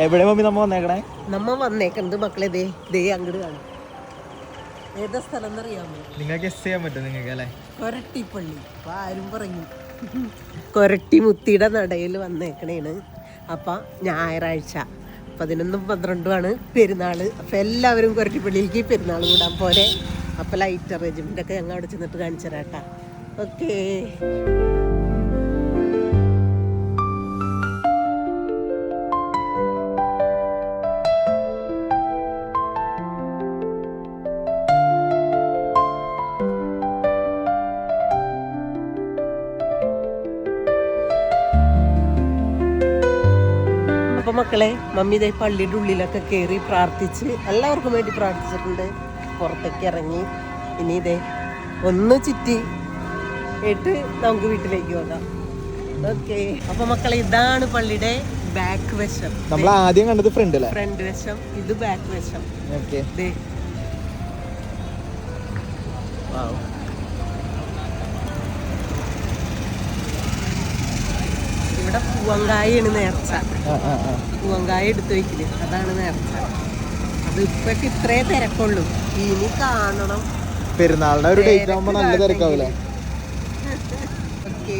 എവിടെ മമ്മി നമ്മ വന്നേക്കണേ? നമ്മ വന്നേക്കുന്നത് മക്കളെ ദേ ദേ അങ്ങോട്ട് കാണും. ഏതാ സ്ഥലം എന്നറിയാമോ നിങ്ങൾക്ക് ഗസ് ചെയ്യാൻ പറ്റും നിങ്ങൾക്ക് അല്ലേ? കൊരട്ടിപ്പള്ളി. ആരും പറഞ്ഞു കൊരട്ടി മുത്തിയുടെ നടയിൽ വന്നേക്കണേണ്. അപ്പം ഞായറാഴ്ച പതിനൊന്നും പന്ത്രണ്ടുമാണ് പെരുന്നാൾ അപ്പം എല്ലാവരും കൊരട്ടിപ്പള്ളിയിലേക്ക് പെരുന്നാൾ കൂടാൻ പോരെ. അപ്പം ലൈറ്റ് അറേഞ്ച്മെന്റ് ഒക്കെ ഞങ്ങൾ അവിടെ ചെന്നിട്ട് കാണിച്ചു തരാട്ടാ ഓക്കേ അപ്പൊ മക്കളെ മമ്മി ഇതേ പള്ളിയുടെ ഉള്ളിലൊക്കെ കയറി പ്രാർത്ഥിച്ച് എല്ലാവർക്കും വേണ്ടി പ്രാർത്ഥിച്ചിട്ടുണ്ട്. പുറത്തേക്ക് ഇറങ്ങി. ഇനി ഇതേ ഒന്ന് ചുറ്റി ഇട്ട് നമുക്ക് വീട്ടിലേക്ക് പോകാം. ഓക്കെ. അപ്പൊ മക്കളെ ഇതാണ് പള്ളിയുടെ ബാക്ക് വശം. നമ്മൾ ആദ്യം കണ്ടത് ഫ്രണ്ട് ഫ്രണ്ട് വശം. ഇത് ബാക്ക് വശം. ഓക്കെ ഇവിടെ പൂവങ്കായാണ് നേർച്ച. പൂവങ്കായ എടുത്തു വയ്ക്കൽ അതാണ് നേർച്ച. അത് ഇപ്പൊക്കെ ഇത്രേ തിരക്കുള്ളൂ. ഇനി കാണണം. പെരുന്നാളിന്റെ ഒരു ഡേറ്റ് ആവുമ്പോ നല്ല തിരക്കാവില്ലേ ഓക്കേ.